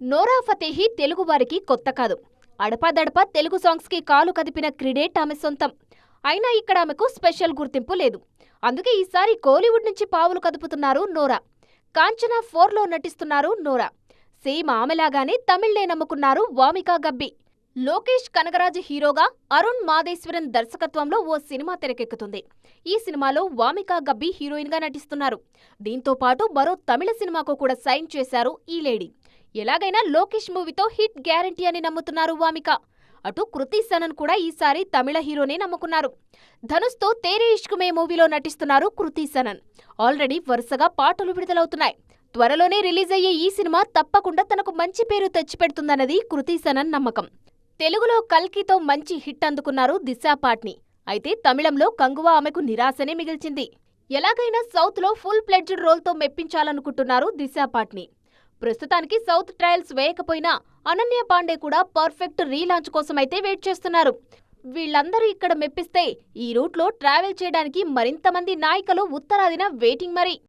నోరా ఫతేహి తెలుగువారికి కొత్త కాదు. అడపాదడపా తెలుగు సాంగ్స్కి కాలు కదిపిన క్రిడేట్ ఆమె సొంతం. అయినా ఇక్కడ ఆమెకు స్పెషల్ గుర్తింపు లేదు. అందుకే ఈసారి కోలీవుడ్ నుంచి పావులు కదుపుతున్నారు నోరా. కాంచనా ఫోర్లో నటిస్తున్నారు నోరా. సేమ్ ఆమెలాగానే తమిళ్నే నమ్ముకున్నారు వామికా గబ్బి. లోకేష్ కనగరాజ్ హీరోగా అరుణ్ మాదేశ్వరన్ దర్శకత్వంలో ఓ సినిమా తెరకెక్కుతుంది. ఈ సినిమాలో వామికా గబ్బి హీరోయిన్గా నటిస్తున్నారు. దీంతో పాటు మరో తమిళ సినిమాకు కూడా సైన్ చేశారు ఈ లేడీ. ఎలాగైనా లోకేష్ మూవీతో హిట్ గ్యారంటీ అని నమ్ముతున్నారు వామిక. అటు కృతి సనన్ కూడా ఈసారి తమిళ హీరోనే నమ్ముకున్నారు. ధనుష్తో తేరే ఇష్కుమే మూవీలో నటిస్తున్నారు కృతి సనన్. ఆల్రెడీ వరుసగా పాటలు విడుదలవుతున్నాయి. త్వరలోనే రిలీజ్ అయ్యే ఈ సినిమా తప్పకుండా తనకు మంచి పేరు తెచ్చిపెడుతుందన్నది కృతి సనన్ నమ్మకం. తెలుగులో కల్కితో మంచి హిట్ అందుకున్నారు దిశా పాట్ని. అయితే తమిళంలో కంగువా ఆమెకు నిరాశనే మిగిల్చింది. ఎలాగైనా సౌత్లో ఫుల్ ప్లెడ్జ్డ్ రోల్తో మెప్పించాలనుకుంటున్నారు దిశా పాట్ని. ప్రస్తుతానికి సౌత్ ట్రయల్స్ వేయకపోయినా అనన్య పాండే కూడా పర్ఫెక్ట్ రీలాంచ్ కోసమైతే వెయిట్ చేస్తున్నారు. వీళ్ళందరూ ఇక్కడ మెప్పిస్తే ఈ రూట్లో ట్రావెల్ చేయడానికి మరింత మంది ఉత్తరాదిన వెయిటింగ్ మరి.